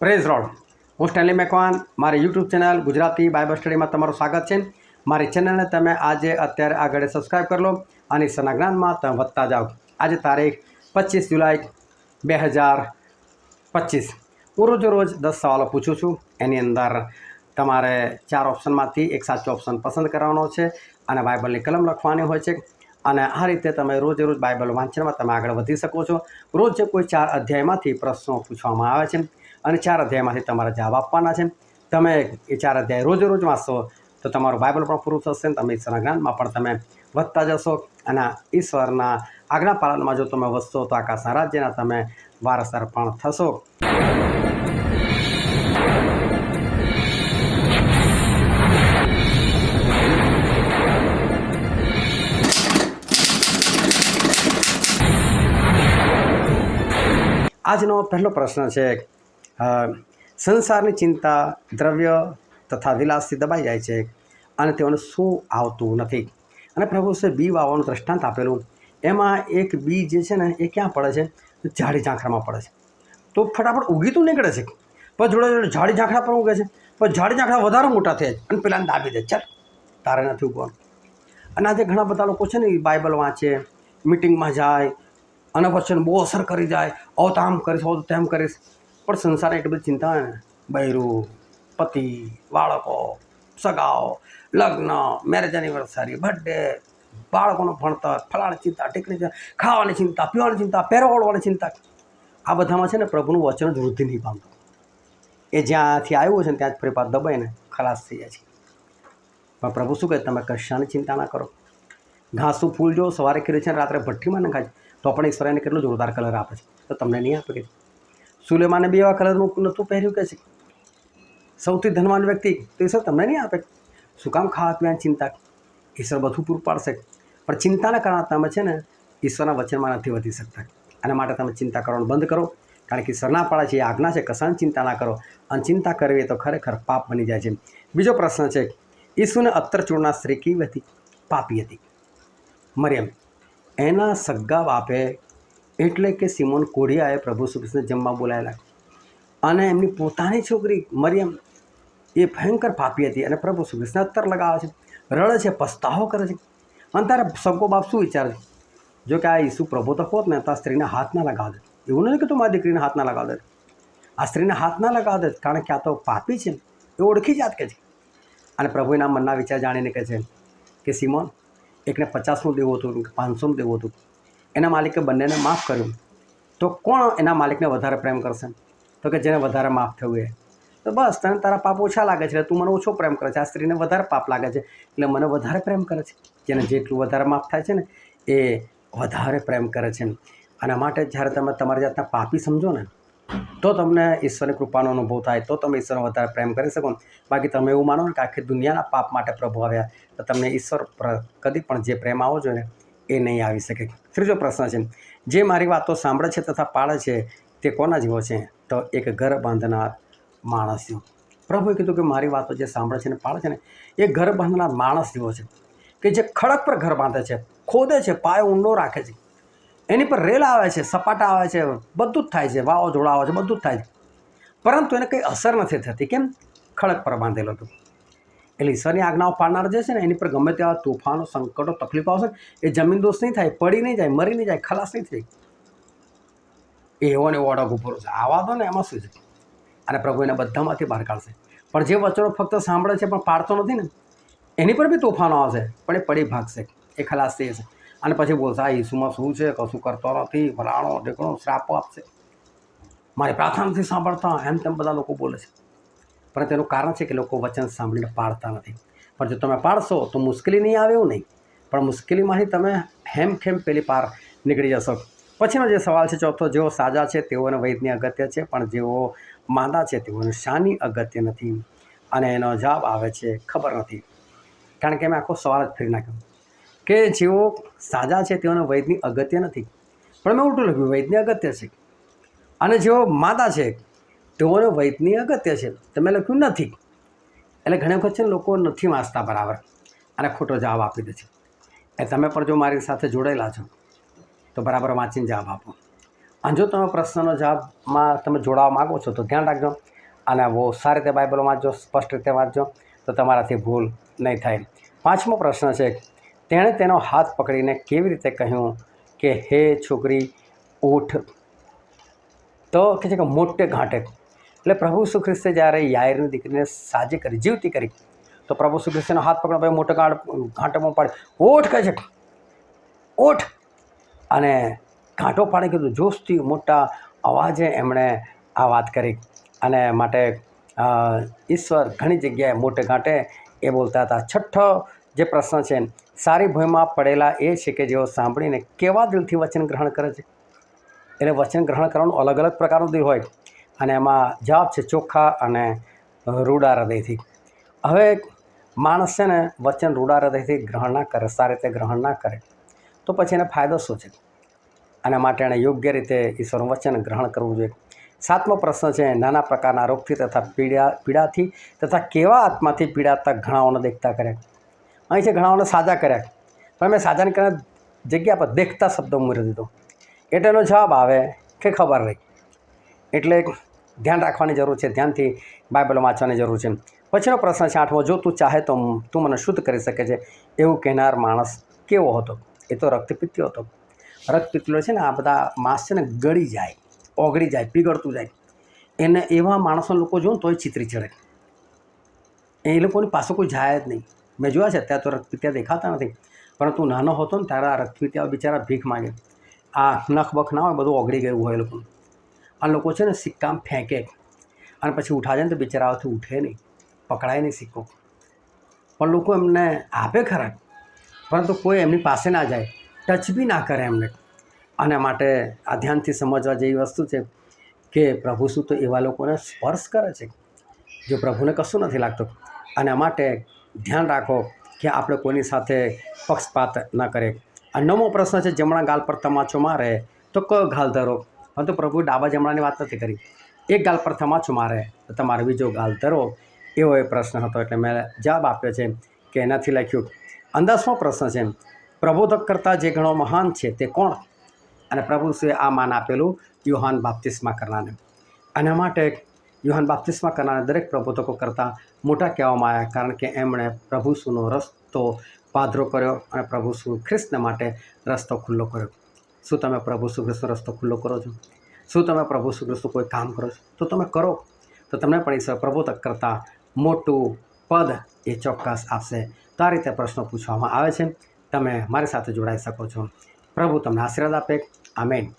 Praise the Lord. હું Stanley Macwan. મારી YouTube channel Gujarati Bible સ્ટડીમાં તમારું સ્વાગત છે. મારી ચેનલને તમે આજે અત્યારે આગળ સબસ્ક્રાઈબ કરી લો અને સનાજ્ઞાનમાં તમે વધતા જાઓ. આજે તારીખ પચીસ જુલાઈ બે હજાર પચીસ. હું રોજ રોજ દસ સવાલો પૂછું છું. એની અંદર તમારે ચાર ઓપ્શનમાંથી એક સાચો ઓપ્શન પસંદ કરવાનો છે અને બાઇબલની કલમ લખવાની હોય છે. અને આ રીતે તમે રોજે રોજ બાઇબલ વાંચનમાં તમે આગળ વધી શકો છો. રોજ કોઈ ચાર અધ્યાયમાંથી પ્રશ્નો પૂછવામાં આવે છે. અને ચાર અધ્યાયમાંથી તમારા જવાબ આપવાના છે. તમે એ ચાર અધ્યાય રોજ રોજ વાંચશો તો તમારું બાઇબલ પણ પૂરું થશે અને તમે ઈશ્વરના જ્ઞાનમાં પણ તમે વધતા જશો. અને ઈશ્વરના આજ્ઞા પાલનમાં જો તમે વધશો તો આકાશના રાજ્યના તમે વારસદાર પણ થશો. આજનો પહેલો પ્રશ્ન છે સંસારની ચિંતા, દ્રવ્ય તથા વિલાસથી દબાઈ જાય છે અને તેઓને શું આવતું નથી. અને પ્રભુ શ્રી બી વાવવાનું દ્રષ્ટાંત આપેલું, એમાં એક બી જે છે ને, એ ક્યાં પડે છે? ઝાડી ઝાંખરામાં પડે છે. તો ફટાફટ ઉગીતું નીકળે છે. પણ જોડે જોડે ઝાડી ઝાંખરા પણ ઉગે છે. પણ ઝાડી ઝાંખરા વધારે મોટા થયા છે અને પેલાને દાબી દે ચાલ, તારે નથી ઉગવાનું અને આજે ઘણા બધા લોકો છે ને એ બાઇબલ વાંચે, મિટિંગમાં જાય અને પછી બહુ અસર કરી જાય આવો તો આમ કરીશ આવો તો તેમ કરીશ. પણ સંસાર એટલી બધી ચિંતા હોય ને, બૈરું, પતિ, બાળકો, સગાઓ, લગ્ન મેરેજ એનિવર્સરી બર્થડે બાળકોનું ભણતર, ફલાણી ચિંતા ટીકની ખાવાની ચિંતા, પીવાની ચિંતા પહેરવાળવાની ચિંતા. આ બધામાં છે ને પ્રભુનું વચન જ વૃદ્ધિ નહીં પામતું. એ જ્યાંથી આવ્યું છે ને, ત્યાં જ ફરી પાછ દબાઈને ખલાસ થઈ જાય છે. પણ પ્રભુ શું કહે, તમે કશાની ચિંતા ના કરો. ઘાસું ફૂલ જો સવારે ખીરે છે ને, રાત્રે ભઠ્ઠીમાં નખાય તો પણ ઈશ્વર એને કેટલો જોરદાર કલર આપે છે. તો તમને નહીં આપે કે સુલેમાને બી એવા કલરનું નહોતું પહેર્યું કે છે. સૌથી ધનવાન વ્યક્તિ તો ઈશ્વર તમને નહીં આપે? શું કામ ખાવા પીવાની ચિંતા? ઈશ્વર બધું પૂરું પાડશે. પણ ચિંતાના કારણે તમે છે ને ઈશ્વરના વચનમાં નથી વધી શકતા. આના માટે તમે ચિંતા કરવાનું બંધ કરો. કારણ કે ઈશ્વર ના પાડે છે એ આજ્ઞા છે, કશાની ચિંતા ના કરો. અને ચિંતા કરવી તો ખરેખર પાપ બની જાય છે. બીજો પ્રશ્ન છે, ઈસુને અત્તર ચૂડના સ્ત્રી કેવી હતી? પાપી હતી. મરિયમ, એના સગા બાપે એટલે કે સિમોન કોઢિયાએ પ્રભુ સુકૃષ્ણ જમવા બોલાયેલા અને એમની પોતાની છોકરી મરિયમ એ ભયંકર પાપી હતી અને પ્રભુ સુકૃષ્ણ અત્તર લગાવે છે, રડે છે, પસ્તાવો કરે છે. અને તારે સગ્ગો બાપ શું વિચારે છે? જો કે આ ઈસુ પ્રભુ તો હોત ને, તો આ સ્ત્રીને હાથ ના લગાવે એવું નથી કે તું મારી દીકરીને હાથ ના લગાવે આ સ્ત્રીને હાથ ના લગાવ દે કારણ કે આ તો પાપી છે. એ ઓળખી જાત કે છે. અને પ્રભુ એના મનના વિચાર જાણીને કહે છે કે સિમોન, એકને પચાસનું દેવું હતું પાંચસોનું દેવું હતું. એના માલિકે બંનેને માફ કર્યું. તો કોણ એના માલિકને વધારે પ્રેમ કરશે? તો કે જેને વધારે માફ થયું એ. તો બસ, તને તારા પાપ ઓછા લાગે છે તું મને ઓછો પ્રેમ કરે છે. આ સ્ત્રીને વધારે પાપ લાગે છે, એટલે મને વધારે પ્રેમ કરે છે. જેને જેટલું વધારે માફ થાય છે ને, એ વધારે પ્રેમ કરે છે આના માટે જ્યારે તમે તમારી જાતના પાપી સમજો ને, તો તમને ઈશ્વરની કૃપાનો અનુભવ થાય, તો તમે ઈશ્વરનો વધારે પ્રેમ કરી શકો બાકી તમે એવું માનો ને કે આખી દુનિયાના પાપ માટે પ્રભુ આવ્યા. તો તમને ઈશ્વર પર, કદી પણ જે પ્રેમ આવો જોઈએ એ નહીં આવી શકે. ત્રીજો પ્રશ્ન છે, જે મારી વાતો સાંભળે છે તથા પાળે છે તે કોના જેવો છે? તો એક ઘર બાંધનાર માણસ જેવો. પ્રભુએ કીધું કે મારી વાતો જે સાંભળે છે ને પાળે છે ને, એ ઘર બાંધનાર માણસ જેવો છે. કે જે ખડક પર ઘર બાંધે છે, ખોદે છે, પાયો ઊંડો રાખે છે. એની પર રેલ આવે છે, સપાટા આવે છે, બધું જ થાય છે, વાવાઝોડા આવે છે, બધું જ થાય છે. પરંતુ એને કંઈ અસર નથી થતી. કેમ? ખડક પર બાંધેલો હતું. એટલે ઈશ્વરની આજ્ઞાઓ પાડનાર જે છે ને, એની પર ગમે તેવા તોફાનો, સંકટો, તકલીફો આવશે એ જમીન દોષ નહીં થાય, પડી નહીં જાય, મરી નહીં જાય, ખલાસ નહીં થાય. એવો ને એવો અડગ ઊભો છે આવા તો ને એમાં શું છે? અને પ્રભુ એને બધામાંથી બહાર કાઢશે. પણ જે વચનો ફક્ત સાંભળે છે પણ પાડતો નથી ને, એની પર બી તોફાનો આવશે, પણ એ પડી ભાગશે, એ ખલાસ થઈ જશે. અને પછી બોલશે, આ ઈસુમાં શું છે? કશું કરતો નથી ભલાણો ઢેકણો, શ્રાપો આપશે. મારી પ્રાર્થનાથી સાંભળતા એમ તેમ બધા લોકો બોલે છે. પણ તેનું કારણ છે કે લોકો વચન સાંભળીને પાડતા નથી. પણ જો તમે પાડશો તો મુશ્કેલી નહીં આવે એવું નહીં. પણ મુશ્કેલીમાંથી તમે હેમખેમ પેલી પાર નીકળી જશો. પછીનો જે સવાલ છે, ચોથો, જેઓ સાજા છે તેઓને વૈદની અગત્ય છે, પણ જેઓ માંદા છે તેઓને શાની અગત્ય નથી. અને એનો જવાબ આવે છે, ખબર નથી. કારણ કે મેં આખો સવાલ જ ફેરી નાખ્યો. કે જેઓ સાજા છે તેઓને વૈદની અગત્ય નથી. પણ મેં ઉલટું લખ્યું વૈદની અગત્ય છે. અને જેઓ માદા છે તેઓને વૈદની અગત્ય છે. તમે લખ્યું નથી. એટલે ઘણી વખત છે લોકો નથી વાંચતા બરાબર. અને ખોટો જવાબ આપી દે છે. એ તમે પણ જો મારી સાથે જોડાયેલા છો, તો બરાબર વાંચીને જવાબ આપો. અને જો તમે પ્રશ્નનો જવાબમાં તમે જોડાવા માગો છો, તો ધ્યાન રાખજો. અને બહુ સારી રીતે બાઇબલ વાંચજો, સ્પષ્ટ રીતે વાંચજો, તો તમારાથી ભૂલ નહીં થાય. પાંચમો પ્રશ્ન છે, તેણે તેનો હાથ પકડીને કેવી રીતે કહ્યું કે, હે છોકરી, ઉઠ. તો કે છે કે મોટે ઘાટે. એટલે પ્રભુ ઈસુ જ્યારે યાયરની દીકરીને સાજી કરી, જીવતી કરી, તો પ્રભુ ઈસુ હાથ પકડો ભાઈ મોટો ગાંઠ ઘાંટોમાં પાડે ઓઠ કહે છે, ઓઠ! અને ઘાંટો પાડી કીધું, જોશથી મોટા અવાજે એમણે આ વાત કરી. અને માટે ઈશ્વર ઘણી જગ્યાએ મોટે ઘાંટે એ બોલતા હતા. છઠ્ઠો જે પ્રશ્ન છે, સારી ભૂમિમાં પડેલા એ છે કે જેઓ સાંભળીને કેવા દિલથી વચન ગ્રહણ કરે છે? એટલે વચન ગ્રહણ કરવાનું અલગ અલગ પ્રકારનું દિલ હોય. અને એમાં જવાબ છે ચોખ્ખા અને રૂડા હૃદયથી. હવે માણસ છે ને વચન રૂડા હૃદયથી ગ્રહણ ના કરે, સારી રીતે ગ્રહણ ના કરે, તો પછી એને ફાયદો શું છે? આના માટે એણે યોગ્ય રીતે ઈશ્વરનું વચન ગ્રહણ કરવું જોઈએ. સાતમો પ્રશ્ન છે, નાના પ્રકારના રોગથી તથા પીડા, પીડાથી તથા કેવા આત્માથી પીડાતા ઘણાઓને દેખતા કર્યા? અહીં છે ઘણાઓને સાજા કર્યા. પણ મેં સાજાને કારણે જગ્યા પર દેખતા શબ્દો મૂરી દીધો. એટલે એનો જવાબ આવે કે ખબર નહીં. એટલે ધ્યાન રાખવાની જરૂર છે, ધ્યાનથી બાઇબલ વાંચવાની જરૂર છે. પછીનો પ્રશ્ન છે, આઠમો, જો તું ચાહે તો તું મને શુદ્ધ કરી શકે છે, એવું કહેનાર માણસ કેવો હતો? એ તો રક્તપિત્યો હતો. રક્તપિત્તીઓ છે ને, આ બધા માંસ છે ને, ગળી જાય, ઓગળી જાય, પીગળતું જાય. એને એવા માણસો લોકો જોઉં તોય ચિત્રી ચડે. એ લોકોની પાસે કોઈ જાય જ નહીં. મેં જોયા છે, અત્યારે તો રક્તપિત્યા દેખાતા નથી. પરંતુ નાનો હતો ને, ત્યારે આ રક્તપિત્યા બિચારા ભીખ માગે. આ નખ બખ ના હોય, બધું ઓગળી ગયું હોય એ લોકોનું. આ લોકો છે ને સિક્કા ફેંકે. અને પછી ઉઠાજે ને તો બિચારાઓથી ઉઠે નહીં. પકડાય નહીં સિક્કો. પણ લોકો એમને આપે ખરા. પરંતુ કોઈ એમની પાસે ના જાય. ટચ બી ના કરે એમને. અને માટે આ ધ્યાનથી સમજવા જેવી વસ્તુ છે કે પ્રભુ શું તો એવા લોકોને સ્પર્શ કરે છે. જો પ્રભુને કશું નથી લાગતું. અને માટે ધ્યાન રાખો કે આપણે કોઈની સાથે પક્ષપાત ન કરે આ નવમો પ્રશ્ન છે, જમણા ગાલ પર તમાચો મારે, તો કયો ગાલ ધરો? પરંતુ પ્રભુ ડાબા જમણાની વાત નથી કરી. એક ગાલ પર થમાચું મારે. તમારે બીજો ગાલ ધરો. એવો એ પ્રશ્ન હતો. એટલે મેં જવાબ આપ્યો છે કે એનાથી લખ્યું અંદાજમાં પ્રશ્ન છે. પ્રબોધક કરતાં જે ઘણો મહાન છે તે કોણ? અને પ્રભુ શ્રીએ આ માન આપેલું યુહાન બાપ્તિસ્મા કરનારને. આના માટે યુહાન બાપ્તિસ્મા કરનારને દરેક પ્રબોધકો કરતાં મોટા કહેવામાં આવ્યા, કારણ કે એમણે પ્રભુ સુનો રસ્તો પાધરો કર્યો અને પ્રભુ સુ ખ્રિસ્તને માટે રસ્તો ખુલ્લો કર્યો. શું તમે પ્રભુ સુ રસ્તો ખુલ્લો કરો છો? શું તમે પ્રભુ સુ કોઈ કામ કરો છો? તો તમે કરો. તો તમને પણ ઈશ્વર તક કરતાં મોટું પદ એ ચોક્કસ આપશે. તો આ રીતે પ્રશ્નો પૂછવામાં આવે છે. તમે મારી સાથે જોડાઈ શકો છો. પ્રભુ તમને આશીર્વાદ આપે. આમેન.